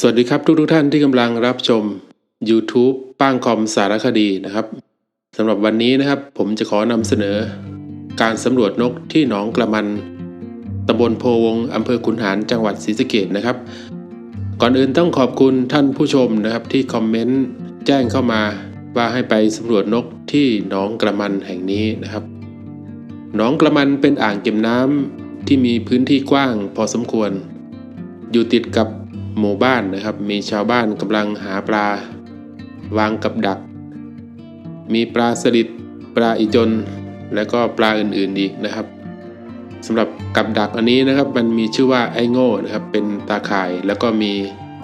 สวัสดีครับทุกทุกท่านที่กำลังรับชม YouTube ป้างคอมสารคดีนะครับสำหรับวันนี้นะครับ ผมจะขอนำเสนอ การสำรวจนกที่หนองกระมันตำบลโพวงอำเภอขุนหารจังหวัดศรีสะเกดนะครับ ก่อนอื่นต้องขอบคุณท่านผู้ชมนะครับ ที่คอมเมนต์แจ้งเข้ามาว่าให้ไปสำรวจนกที่หนองกระมันแห่งนี้นะครับหนองกระมันเป็นอ่างเก็บน้ำที่มีพื้นที่กว้างพอสมควร อยู่ติดกับ หมู่บ้านนะครับ มีชาวบ้านกำลังหาปลา วางกับดัก มีปลาสลิดปลาอีจน และก็ปลาอื่นๆอีกนะครับสำหรับกับดักอันนี้นะครับมันมีชื่อว่าไอโง่นะครับ เป็นตาข่ายแล้วก็มี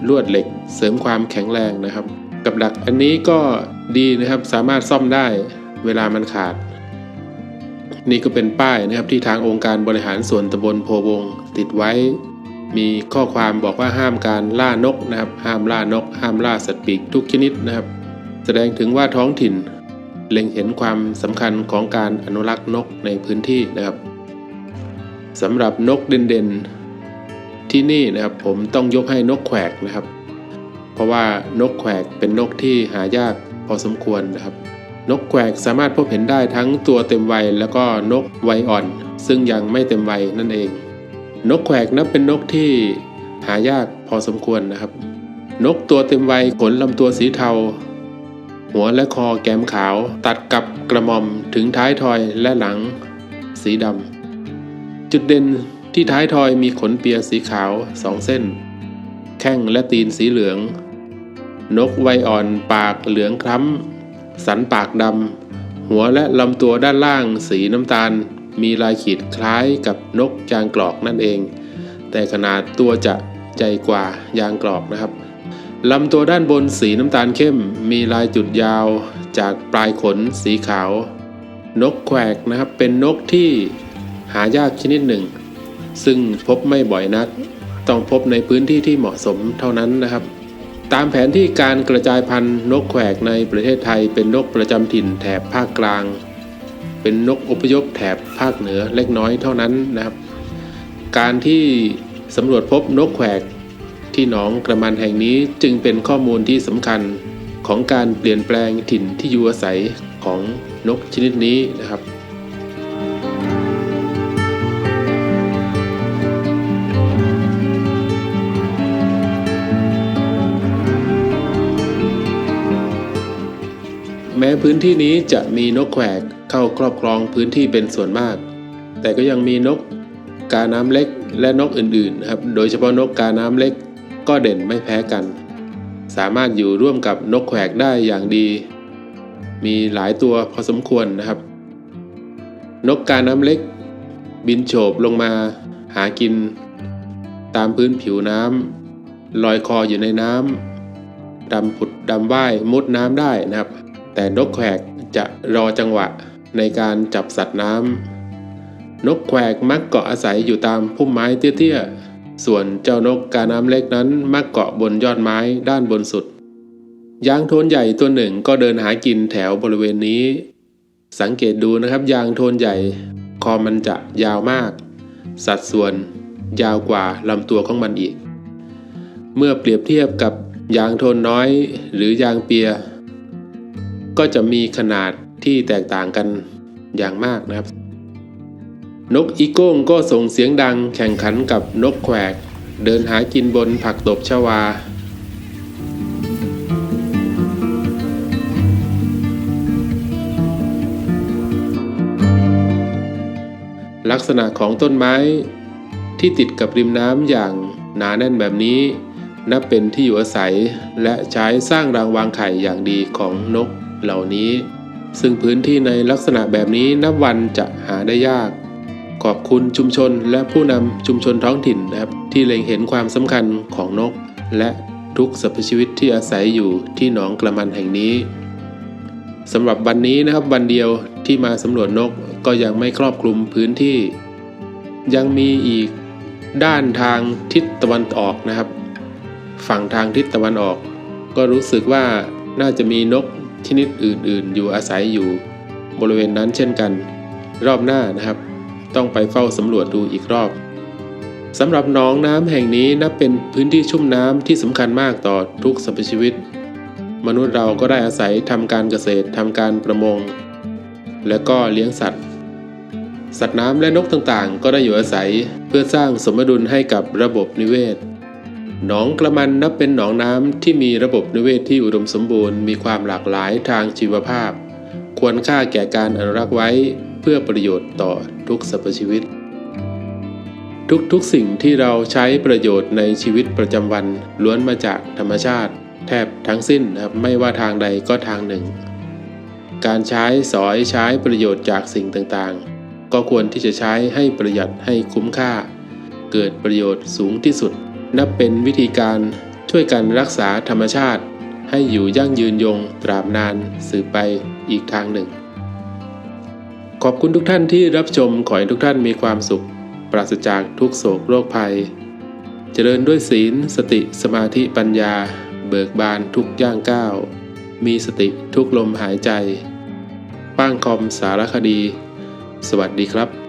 ลวดเหล็กเสริมความแข็งแรงนะครับ กับดักอันนี้ก็ดีนะครับสามารถซ่อมได้เวลามันขาด นี่ก็เป็นป้ายนะครับที่ทางองค์การบริหารส่วนตำบลโพวงติดไว้ มีข้อความบอกว่าห้ามการล่านกนะครับ ห้ามล่านก ห้ามล่าสัตว์ปีกทุกชนิดนะครับ แสดงถึงว่าท้องถิ่น เล็งเห็นความสำคัญของการอนุรักษ์นกในพื้นที่นะครับสำหรับนกเด่นๆที่นี่นะครับ ผมต้องยกให้นกแขวกนะครับ เพราะว่านกแขวกเป็นนกที่หายากพอสมควรนะครับ นกแขวกสามารถพบเห็นได้ทั้งตัวเต็มวัยแล้วก็นกวัยอ่อน ซึ่งยังไม่เต็มวัยนั่นเอง นกแขวกนับเป็นนกที่หายากพอสมควรนะครับ นกตัวเต็มวัยขนลำตัวสีเทา หัวและคอแก้มขาว ตัดกับกระหม่อมถึงท้ายทอยและหลัง สีดำจุดเด่นที่ท้ายทอยมีขนเปียสีขาวสองเส้น แข้งและตีนสีเหลือง นกวัยอ่อนปากเหลืองคล้ำสันปากดำหัวและลำตัวด้านล่างสีน้ำตาล มีลายขีดคล้ายกับนกยางกรอกนั่นเอง แต่ขนาดตัวจะใหญ่กว่ายางกรอกนะครับลำตัวด้านบนสีน้ำตาลเข้ม มีลายจุดยาวจากปลายขนสีขาว นกแขวกนะครับเป็นนกที่หายากชนิดหนึ่ง ซึ่งพบไม่บ่อยนัก ต้องพบในพื้นที่ที่เหมาะสมเท่านั้นนะครับ ตามแผนที่การกระจายพันธุ์นกแขวกในประเทศไทยเป็นนกประจำถิ่นแถบภาคกลาง เป็นนกอพยพแถบภาคเหนือเล็กน้อยเท่านั้นนะครับ การที่สำรวจพบนกแขวกที่หนองกระมันแห่งนี้จึงเป็นข้อมูลที่สำคัญของการเปลี่ยนแปลงถิ่นที่อยู่อาศัยของนกชนิดนี้นะครับแม้พื้นที่นี้จะมีนกแขวก เข้าครอบครองพื้นที่เป็นส่วนมาก แต่ก็ยังมีนกกาน้ำเล็กและนกอื่นๆนะครับ โดยเฉพาะนกกาน้ำเล็กก็เด่นไม่แพ้กัน สามารถอยู่ร่วมกับนกแขวกได้อย่างดี มีหลายตัวพอสมควรนะครับ นกกาน้ำเล็ก บินโฉบลงมาหากิน ตามพื้นผิวน้ำลอยคออยู่ในน้ำดำผุดดำว่ายมุดน้ำได้นะครับ แต่นกแขวกจะรอจังหวะ ในการจับสัตว์น้ำนกแขวกมักเกาะอาศัยอยู่ตามพุ่มไม้เตี้ยๆ ส่วนเจ้านกกาน้ำเล็กนั้นมักเกาะบนยอดไม้ด้านบนสุดยางโทนใหญ่ตัวหนึ่งก็เดินหากินแถวบริเวณนี้ สังเกตดูนะครับ ยางโทนใหญ่ คอมันจะยาวมาก สัดส่วนยาวกว่าลำตัวของมันอีก เมื่อเปรียบเทียบกับยางโทนน้อยหรือยางเปีย ก็จะมีขนาด ที่แตกต่างกันอย่างมากนะครับ นกอีโก้งก็ส่งเสียงดังแข่งขันกับนกแขวก เดินหากินบนผักตบชวาลักษณะของต้นไม้ที่ติดกับริมน้ำอย่างหนาแน่นแบบนี้ นับเป็นที่อยู่อาศัยและใช้สร้างรังวางไข่อย่างดีของนกเหล่านี้ ซึ่งพื้นที่ในลักษณะแบบนี้นับวันจะหาได้ยาก ขอบคุณชุมชนและผู้นำชุมชนท้องถิ่นนะครับ ที่เล็งเห็นความสำคัญของนก และทุกสรรพชีวิตที่อาศัยอยู่ที่หนองกระมันแห่งนี้สำหรับวันนี้นะครับวันเดียวที่มาสำรวจนกก็ยังไม่ครอบคลุมพื้นที่ ยังมีอีกด้านทางทิศตะวันออกนะครับ ฝั่งทางทิศตะวันออก ก็รู้สึกว่าน่าจะมีนก ชนิดอื่นๆ อยู่อาศัยอยู่บริเวณนั้นเช่นกัน รอบหน้านะครับ ต้องไปเฝ้าสำรวจดูอีกรอบสำหรับหนองน้ำแห่งนี้นับเป็นพื้นที่ชุ่มน้ำที่สำคัญมากต่อทุกสรรพชีวิต มนุษย์เราก็ได้อาศัยทำการเกษตรทำการประมง และก็เลี้ยงสัตว์ สัตว์น้ำและนกต่างๆ ก็ได้อยู่อาศัยเพื่อสร้างสมดุลให้กับระบบนิเวศ หนองกระมันนับเป็นหนองน้ำที่มีระบบนิเวศที่อุดมสมบูรณ์มีความหลากหลายทางชีวภาพ ควรค่าแก่การอนุรักษ์ไว้เพื่อประโยชน์ต่อทุกสรรพชีวิต ทุกๆสิ่งที่เราใช้ประโยชน์ในชีวิตประจำวันล้วนมาจากธรรมชาติ แทบทั้งสิ้นครับไม่ว่าทางใดก็ทางหนึ่ง การใช้สอยใช้ประโยชน์จากสิ่งต่างๆ ก็ควรที่จะใช้ให้ประหยัดให้คุ้มค่า เกิดประโยชน์สูงที่สุด นับเป็นวิธีการช่วยกันรักษาธรรมชาติ ให้อยู่ยั่งยืนยงตราบนานสืบไปอีกทางหนึ่ง ขอบคุณทุกท่านที่รับชมขอให้ทุกท่านมีความสุข ปราศจากทุกโศกโรคภัย เจริญด้วยศีล สติสมาธิปัญญา เบิกบานทุกย่างก้าว มีสติทุกลมหายใจ ป้างคอมสารคดี สวัสดีครับ